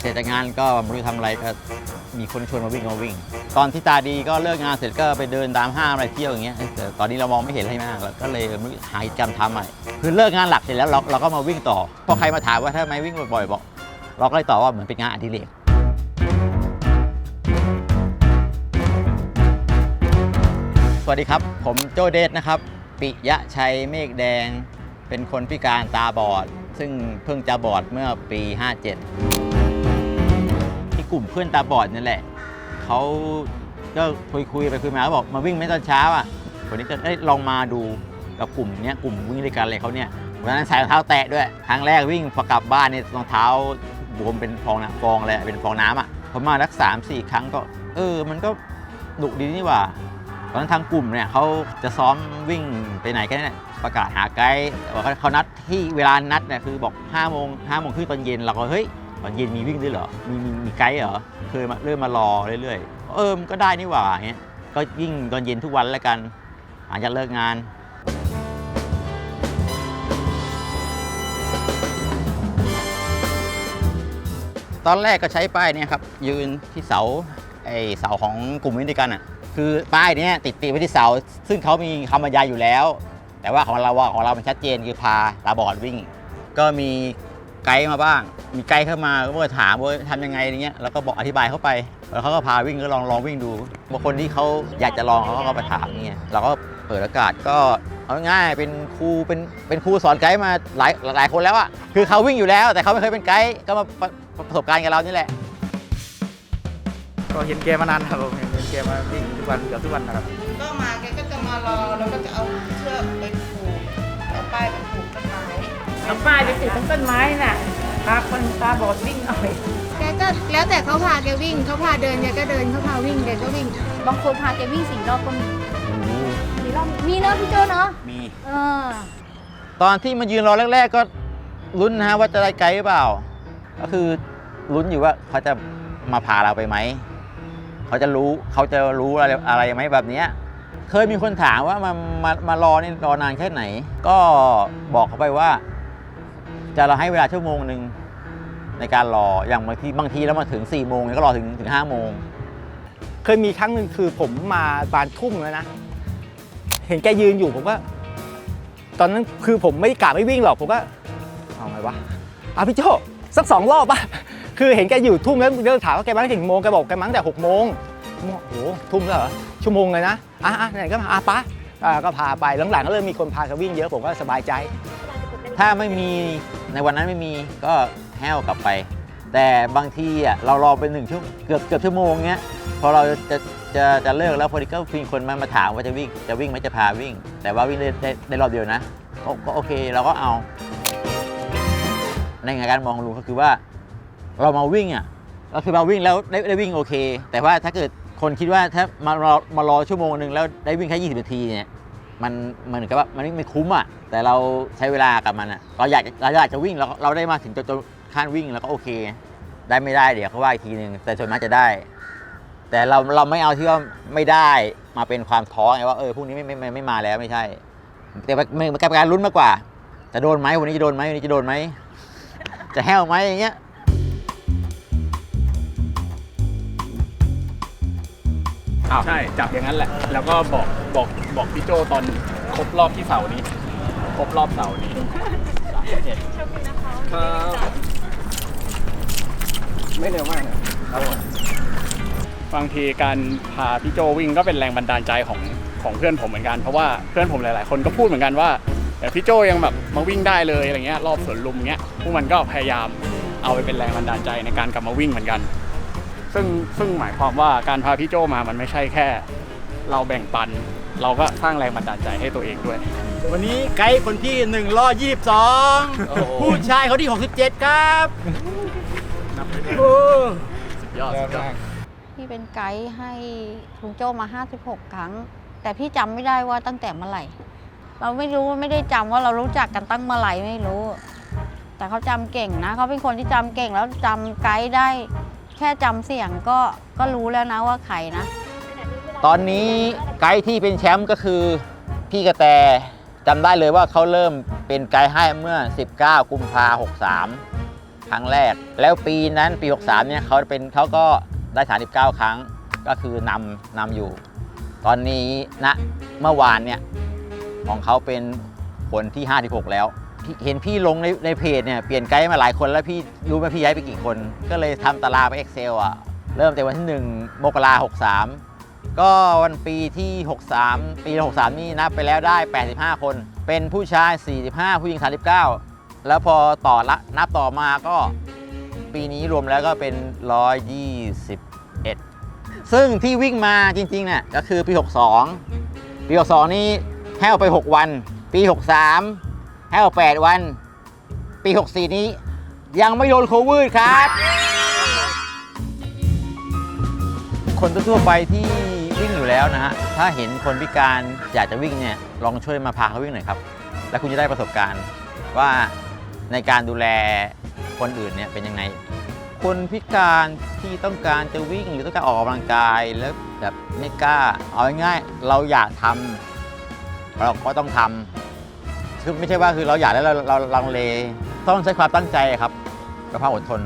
เสร็จจากงานก็ไม่รู้ทำอะไรก็มีคนชวนมาวิ่งมาวิ่ง ตอนที่ตาดีก็เลิกงานเสร็จก็ไปเดินตามห้างอะไรเที่ยวอย่างเงี้ยแต่ตอนนี้เรามองไม่เห็นอะไรมากเราก็เลยหากิจกรรมทำใหม่คือเลิกงานหลักเสร็จแล้วเราเราก็มาวิ่งต่อพอใครมาถามว่าถ้าไมวิ่งบ่อยๆบอก เราก็เลยตอบว่าเหมือนเป็นงานอดิเรกสวัสดีครับ ผมโจเดชนะครับ ปิยะชัยเมฆแดง เป็นคนพิการตาบอด ซึ่งเพิ่งจะบอดเมื่อปี 57ที่กลุ่มเพื่อนตาบอดนั่นแหละ เขาก็คุยคุยไปคุยมาเขาบอกมาวิ่งไหม่ตอนเช้าอะวันนี้จะได้ลองมาดูกับกลุ่มเนี้ยกลุ่มวิ่งด้วยกันอะไรเขาเนี่ยวันนั้นใส่รองเท้าแตะด้วยครั้งแรกวิ่งพอกลับบ้านเนี่ยรองเท้าบวมเป็นฟองนะฟองเลยเป็นฟองน้ำอะพอมารักสามสี่ครั้งก็ เออ มันก็ดุดีนี่หว่า อนนั้นทางกลุ่มเนี่ยเขาจะซ้อมวิ่งไปไหนกันเนี่ยประกาศหาไกด์บอกว่าเขานัดที่เวลานัดเนี่ยคือบอก5โมง5โมงครึ่งตอนเย็นเราก็เฮ้ยตอนเย็นมีวิ่งด้วยเหรอมีมีมีไกด์เหรอเคยมาเริ่มมารอเรื่อยๆเออมันก็ได้นี่หว่าเงี้ยก็วิ่งตอนเย็นทุกวันแล้วกันหลังจากเลิกงานตอนแรกก็ใช้ป้ายเนี่ยครับยืนที่เสา ไอเสาของกลุ่มวิ่งด้วยกันอะคือป้ายเนี้ยติดติดไว้ที่เสา ซึ่งเขามีคำบรรยายอยู่แล้ว แต่ว่าของเราว่าของเรามันชัดเจนคือพาตาบอดวิ่ง ก็มีไกด์มาบ้าง มีไกด์เข้ามาก็มาถามว่าทำยังไงอย่างเงี้ยแล้วก็บอกอธิบายเข้าไป แล้วเขาก็พาวิ่งก็ลองลองวิ่งดูบางคนที่เขาอยากจะลองเขาก็มาถามเงี้ยเราก็เปิดโอกาสก็เอาง่ายเป็นครูเป็นเป็นครูสอนไกด์มาหลายหลายคนแล้วอะคือเขาวิ่งอยู่แล้ว แต่เขาไม่เคยเป็นไกด์ก็มาประประสบการณ์กับเรานี่แหละ ก็เห็นแกมานานครับผมเห็นแกมาวิ่งทุกวันเกือบทุกวันนะครับก็มาแกก็จะมารอแล้วก็จะเอาเชือกไปผูกเอาป้ายไปผูกต้นไม้เอาป้ายไปติดตรงต้นไม้น่ะพาคนตาบอดวิ่งหน่อยแกก็แล้วแต่เขาพาแกวิ่งเขาพาเดินแกก็เดินเขาพาวิ่งแกก็วิ่ง บางคนพาแกวิ่งสี่รอบก็มีสี่รอบมีเนอะพี่โจเนาะมีเออตอนที่มายืนรอแรก ๆ ก็ลุ้นนะฮะว่าจะได้ไกด์หรือเปล่า ก็คือลุ้นอยู่ว่าเขาจะมาพาเราไปไหม เขาจะรู้เขาจะรู้อะไรอะไรไหมแบบเนี้ยเคยมีคนถามว่ามามามารอนี่รอนานแค่ไหน ก็บอกเขาไปว่า จะเราให้เวลาชั่วโมงหนึ่งในการรออย่างบางทีบางทีเรามาถึง4ี่โมงเนี่ยก็รอถึงถึงห้าโมงเคยมีครั้งหนึ่งคือผมมาบานทุ่งแล้วนะ เห็นแกยืนอยู่ผมก็ ตอนนั้นคือผมไม่กะไม่วิ่งหรอกผมก็เอาไงวะเอาพี่โจสักสองรอบป่ะ คือเห็นแกอยู่ทุ่งแล้วเดินถามว่าแกมาตั้งแต่กี่โมงแกบอกแกมาตั้งแต่หกโมงผมบอกโอ้โหทุ่มแล้วเหรอชั่วโมงเลยนะอะอะไหนก็มาอะปะอะก็พาไปหลังๆก็เริ่มมีคนพาเขาวิ่งเยอะผมก็สบายใจ ถ้าไม่มีในวันนั้นไม่มีก็แห้วกลับไป แต่บางทีอะเรารอเป็นหนึ่งชั่วเกือบเกือบชั่วโมงเงี้ยพอเราจะจะจะเลิกแล้วพอดีก็มีคนมามาถามว่าจะวิ่งจะวิ่งไหมจะพาวิ่ง แต่ว่าวิ่งได้ได้ได้รอบเดียวนะก็ก็โอเคเราก็เอา ในการมองลุงก็คือว่า เรามาวิ่งอะก็คือมาวิ่งแล้วได้ได้วิ่งโอเค แต่ว่าถ้าเกิดคนคิดว่าถ้ามารอมารอชั่วโมงหนึ่งแล้วได้วิ่งแค่20นาทีเนี่ยมันมันเหมือนกับว่ามันไม่ไม่คุ้มอะแต่เราใช้เวลากับมันอะเราอยากเราอยากจะวิ่งเราเราได้มาถึงจนจนขั้นวิ่งแล้วก็โอเค ได้ไม่ได้เดี๋ยวเขาว่าอีกทีหนึ่งแต่ส่วนมากจะได้ แต่เราเราไม่เอาที่ว่าไม่ได้มาเป็นความท้อไงว่าเออพรุ่งนี้ไม่ไม่ไม่ไม่มาแล้วไม่ใช่ แต่มันมันมันกลายเป็นการลุ้นมากกว่า จะโดนไหมวันนี้จะโดนไหมวันนี้จะโดนไหมจะแห้วไหมอย่างเงี้ย ใช่จับอย่างนั้นแหละ แล้วก็บอกบอกบอกพี่โจตอนครบรอบที่เสาร์นี้ ครบรอบเสาร์นี้ครับไม่เร็วมากนะครับบางทีการพาพี่โจวิ่งก็เป็นแรงบันดาลใจของของเพื่อนผมเหมือนกันเพราะว่าเพื่อนผมหลาย ๆ คนก็พูดเหมือนกันว่าแต่พี่โจยังแบบมาวิ่งได้เลยอะไรเงี้ยรอบสวนลุมเงี้ยพวกมันก็พยายามเอาไปเป็นแรงบันดาลใจในการกลับมาวิ่งเหมือนกัน ซึ่งซึ่งหมายความว่าการพาพี่โจมามันไม่ใช่แค่ เราแบ่งปัน เราก็สร้างแรงบันดาลใจให้ตัวเองด้วย วันนี้ไกด์คนที่1รอ22ผู้ชายเขาที่ 67 ครับยอดสุดยอด พี่เป็นไกด์ให้ลุงโจมา 56 ครั้ง แต่พี่จำไม่ได้ว่าตั้งแต่เมื่อไหร่ เราไม่รู้ไม่ได้จำว่าเรารู้จักกันตั้งเมื่อไหร่ไม่รู้ แต่เขาจำเก่งนะเขาเป็นคนที่จำเก่งแล้วจำไกด์ได้ แค่จำเสียงก็ก็รู้แล้วนะว่าใครนะ ตอนนี้ไกด์ที่เป็นแชมป์ก็คือพี่กระแตจำได้เลยว่าเขาเริ่มเป็นไกด์ให้เมื่อ 19 กุมภา63 ครั้งแรก แล้วปีนั้นปี 63 เนี่ยเขาเป็นเขาก็ได้ 39 ครั้งก็คือนำนำอยู่ ตอนนี้ณเมื่อวานเนี่ยของเขาเป็นคนที่ 56 แล้ว เห็นพี่ลงในในเพจเนี่ยเปลี่ยนไกด์มาหลายคนแล้วพี่รู้ไหมพี่ย้ายไปกี่คน ก็เลยทำตารางไป Excel อะ เริ่มแต่วันที่ 1 มกราคม63ก็วันปีที่ 63 ปี 63 นี่นับไปแล้วได้ 85 คน เป็นผู้ชาย 45 ผู้หญิง 39 แล้วพอต่อละนับต่อมาก็ปีนี้รวมแล้วก็เป็น 121 ซึ่งที่วิ่งมาจริงๆเนี่ยก็คือปี 62 ปี 62 นี่แห้วไป 6 วัน ปี 63 แห้ว8วัน ปี 64 นี้ ยังไม่โดนโควิดครับ คนทั่วไปที่วิ่งอยู่แล้วนะฮะ ถ้าเห็นคนพิการอยากจะวิ่งเนี่ย ลองช่วยมาพาเขาวิ่งหน่อยครับ แล้วคุณจะได้ประสบการณ์ว่าในการดูแลคนอื่นเนี่ยเป็นยังไง คนพิการที่ต้องการจะวิ่งหรือต้องการออกกำลังกายแล้วแบบไม่กล้า เอาง่ายๆเราอยากทำเราก็ต้องทำ คือไม่ใช่ว่าคือเราอยากแล้วเราเราลังเลต้องใช้ความตั้งใจครับกับความอดทน